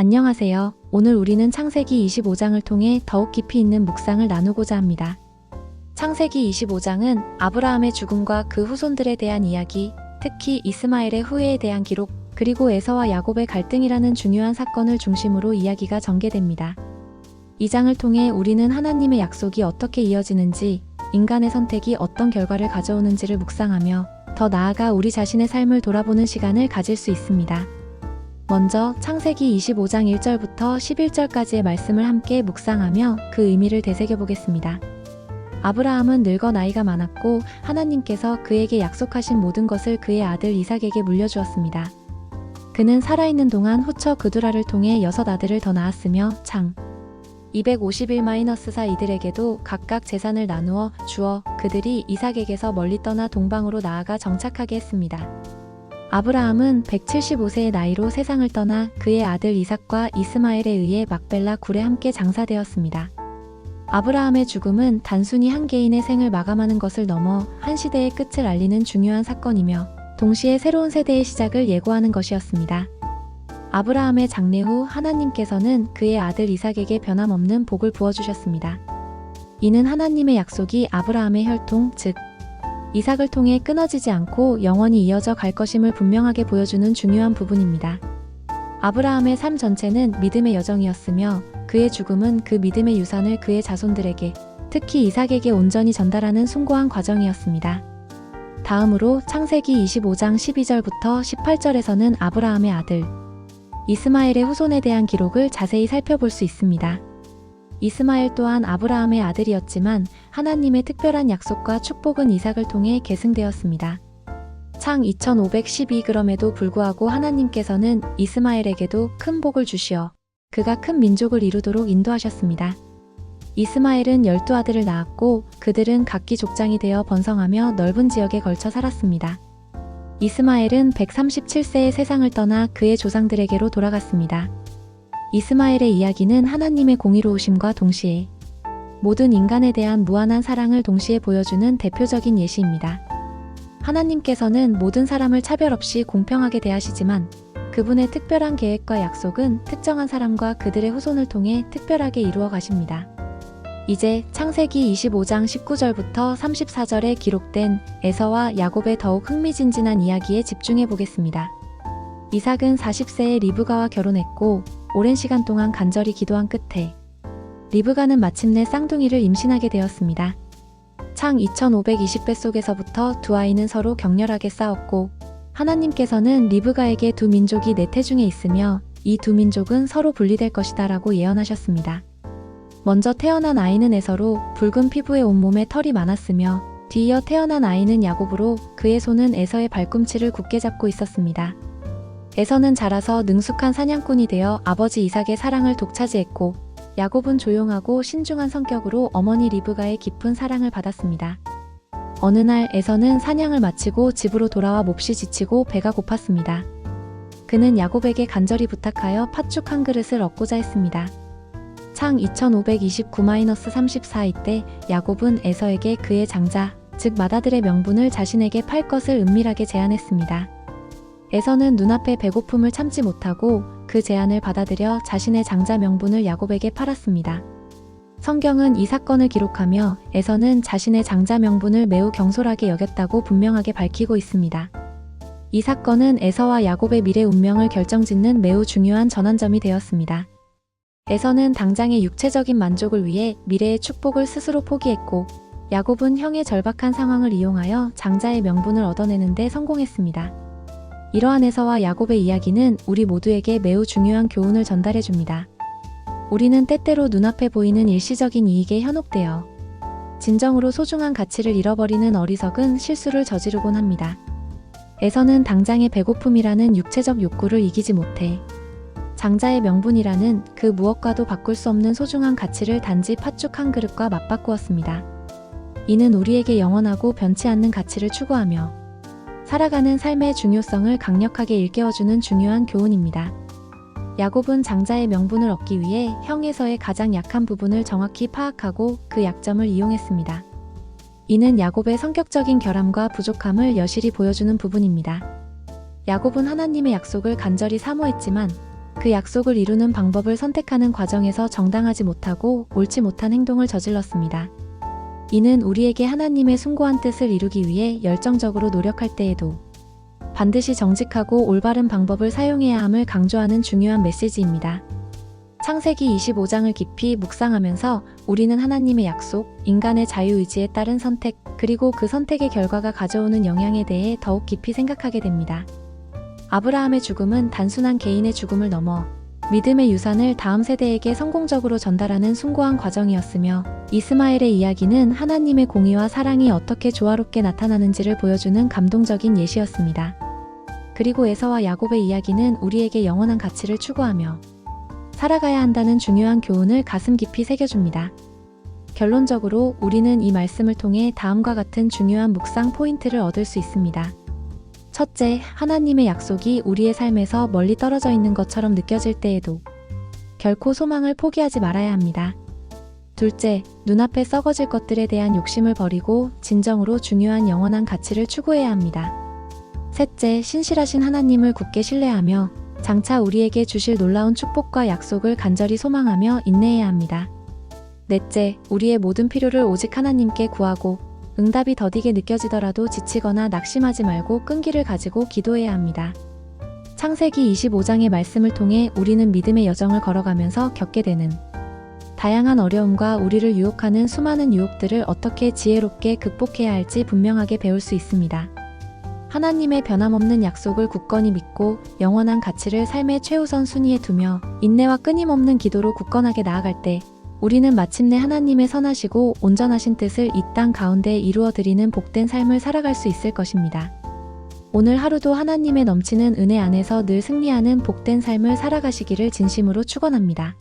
안녕하세요. 오늘 우리는 창세기 25장을 통해 더욱 깊이 있는 묵상을 나누고자 합니다. 창세기 25장은 아브라함의 죽음과 그 후손들에 대한 이야기, 특히 이스마엘의 후예에 대한 기록, 그리고 에서와 야곱의 갈등이라는 중요한 사건을 중심으로 이야기가 전개됩니다. 이 장을 통해 우리는 하나님의 약속이 어떻게 이어지는지, 인간의 선택이 어떤 결과를 가져오는지를 묵상하며 더 나아가 우리 자신의 삶을 돌아보는 시간을 가질 수 있습니다. 먼저 창세기 25장 1절부터 11절까지의 말씀을 함께 묵상하며 그 의미를 되새겨 보겠습니다. 아브라함은 늙어 나이가 많았고 하나님께서 그에게 약속하신 모든 것을 그의 아들 이삭에게 물려주었습니다. 그는 살아있는 동안 후처 그두라를 통해 여섯 아들을 더 낳았으며 창 251-4 이들에게도 각각 재산을 나누어 주어 그들이 이삭에게서 멀리 떠나 동방으로 나아가 정착하게 했습니다. 아브라함은 175세의 나이로 세상을 떠나 그의 아들 이삭과 이스마엘에 의해 막벨라 굴에 함께 장사되었습니다. 아브라함의 죽음은 단순히 한 개인의 생을 마감하는 것을 넘어 한 시대의 끝을 알리는 중요한 사건이며 동시에 새로운 세대의 시작을 예고하는 것이었습니다. 아브라함의 장례 후 하나님께서는 그의 아들 이삭에게 변함없는 복을 부어주셨습니다. 이는 하나님의 약속이 아브라함의 혈통, 즉, 이삭을 통해 끊어지지 않고 영원히 이어져 갈 것임을 분명하게 보여주는 중요한 부분입니다. 아브라함의 삶 전체는 믿음의 여정이었으며 그의 죽음은 그 믿음의 유산을 그의 자손들에게, 특히 이삭에게 온전히 전달하는 숭고한 과정이었습니다. 다음으로 창세기 25장 12절부터 18절에서는 아브라함의 아들, 이스마엘의 후손에 대한 기록을 자세히 살펴볼 수 있습니다. 이스마엘 또한 아브라함의 아들이었지만 하나님의 특별한 약속과 축복은 이삭을 통해 계승되었습니다. 창 2512g에도 불구하고 하나님께서는 이스마엘에게도 큰 복을 주시어 그가 큰 민족을 이루도록 인도하셨습니다. 이스마엘은 열두 아들을 낳았고 그들은 각기 족장이 되어 번성하며 넓은 지역에 걸쳐 살았습니다. 이스마엘은 137세에 세상을 떠나 그의 조상들에게로 돌아갔습니다. 이스마엘의 이야기는 하나님의 공의로우심과 동시에 모든 인간에 대한 무한한 사랑을 동시에 보여주는 대표적인 예시입니다. 하나님께서는 모든 사람을 차별 없이 공평하게 대하시지만 그분의 특별한 계획과 약속은 특정한 사람과 그들의 후손을 통해 특별하게 이루어 가십니다. 이제 창세기 25장 19절부터 34절에 기록된 에서와 야곱의 더욱 흥미진진한 이야기에 집중해 보겠습니다. 이삭은 40세에 리브가와 결혼했고 오랜 시간 동안 간절히 기도한 끝에 리브가는 마침내 쌍둥이를 임신하게 되었습니다. 창 2520배 속에서부터 두 아이는 서로 격렬하게 싸웠고 하나님께서는 리브가에게 두 민족이 내 태중에 있으며 이 두 민족은 서로 분리될 것이다 라고 예언하셨습니다. 먼저 태어난 아이는 에서로 붉은 피부에 온몸에 털이 많았으며 뒤이어 태어난 아이는 야곱으로 그의 손은 에서의 발꿈치를 굳게 잡고 있었습니다. 에서는 자라서 능숙한 사냥꾼이 되어 아버지 이삭의 사랑을 독차지했고 야곱은 조용하고 신중한 성격으로 어머니 리브가의 깊은 사랑을 받았습니다. 어느 날 에서는 사냥을 마치고 집으로 돌아와 몹시 지치고 배가 고팠습니다. 그는 야곱에게 간절히 부탁하여 팥죽 한 그릇을 얻고자 했습니다. 창 2529-34 이때 야곱은 에서에게 그의 장자, 즉 맏아들의 명분을 자신에게 팔 것을 은밀하게 제안했습니다. 에서는 눈앞의 배고픔을 참지 못하고 그 제안을 받아들여 자신의 장자 명분을 야곱에게 팔았습니다. 성경은 이 사건을 기록하며 에서는 자신의 장자 명분을 매우 경솔하게 여겼다고 분명하게 밝히고 있습니다. 이 사건은 에서와 야곱의 미래 운명을 결정짓는 매우 중요한 전환점이 되었습니다. 에서는 당장의 육체적인 만족을 위해 미래의 축복을 스스로 포기했고 야곱은 형의 절박한 상황을 이용하여 장자의 명분을 얻어내는데 성공했습니다. 이러한 에서와 야곱의 이야기는 우리 모두에게 매우 중요한 교훈을 전달해 줍니다. 우리는 때때로 눈앞에 보이는 일시적인 이익에 현혹되어 진정으로 소중한 가치를 잃어버리는 어리석은 실수를 저지르곤 합니다. 에서는 당장의 배고픔이라는 육체적 욕구를 이기지 못해 장자의 명분이라는 그 무엇과도 바꿀 수 없는 소중한 가치를 단지 팥죽 한 그릇과 맞바꾸었습니다. 이는 우리에게 영원하고 변치 않는 가치를 추구하며 살아가는 삶의 중요성을 강력하게 일깨워주는 중요한 교훈입니다. 야곱은 장자의 명분을 얻기 위해 형에서의 가장 약한 부분을 정확히 파악하고 그 약점을 이용했습니다. 이는 야곱의 성격적인 결함과 부족함을 여실히 보여주는 부분입니다. 야곱은 하나님의 약속을 간절히 사모했지만 그 약속을 이루는 방법을 선택하는 과정에서 정당하지 못하고 옳지 못한 행동을 저질렀습니다. 이는 우리에게 하나님의 숭고한 뜻을 이루기 위해 열정적으로 노력할 때에도 반드시 정직하고 올바른 방법을 사용해야 함을 강조하는 중요한 메시지입니다. 창세기 25장을 깊이 묵상하면서 우리는 하나님의 약속, 인간의 자유의지에 따른 선택, 그리고 그 선택의 결과가 가져오는 영향에 대해 더욱 깊이 생각하게 됩니다. 아브라함의 죽음은 단순한 개인의 죽음을 넘어 믿음의 유산을 다음 세대에게 성공적으로 전달하는 숭고한 과정이었으며 이스마엘의 이야기는 하나님의 공의와 사랑이 어떻게 조화롭게 나타나는지를 보여주는 감동적인 예시였습니다. 그리고 에서와 야곱의 이야기는 우리에게 영원한 가치를 추구하며 살아가야 한다는 중요한 교훈을 가슴 깊이 새겨줍니다. 결론적으로 우리는 이 말씀을 통해 다음과 같은 중요한 묵상 포인트를 얻을 수 있습니다. 첫째, 하나님의 약속이 우리의 삶에서 멀리 떨어져 있는 것처럼 느껴질 때에도 결코 소망을 포기하지 말아야 합니다. 둘째, 눈앞에 썩어질 것들에 대한 욕심을 버리고 진정으로 중요한 영원한 가치를 추구해야 합니다. 셋째, 신실하신 하나님을 굳게 신뢰하며 장차 우리에게 주실 놀라운 축복과 약속을 간절히 소망하며 인내해야 합니다. 넷째, 우리의 모든 필요를 오직 하나님께 구하고 응답이 더디게 느껴지더라도 지치거나 낙심하지 말고 끈기를 가지고 기도해야 합니다. 창세기 25장의 말씀을 통해 우리는 믿음의 여정을 걸어가면서 겪게 되는 다양한 어려움과 우리를 유혹하는 수많은 유혹들을 어떻게 지혜롭게 극복해야 할지 분명하게 배울 수 있습니다. 하나님의 변함없는 약속을 굳건히 믿고 영원한 가치를 삶의 최우선 순위에 두며 인내와 끊임없는 기도로 굳건하게 나아갈 때 우리는 마침내 하나님의 선하시고 온전하신 뜻을 이 땅 가운데 이루어 드리는 복된 삶을 살아갈 수 있을 것입니다. 오늘 하루도 하나님의 넘치는 은혜 안에서 늘 승리하는 복된 삶을 살아가시기를 진심으로 축원합니다.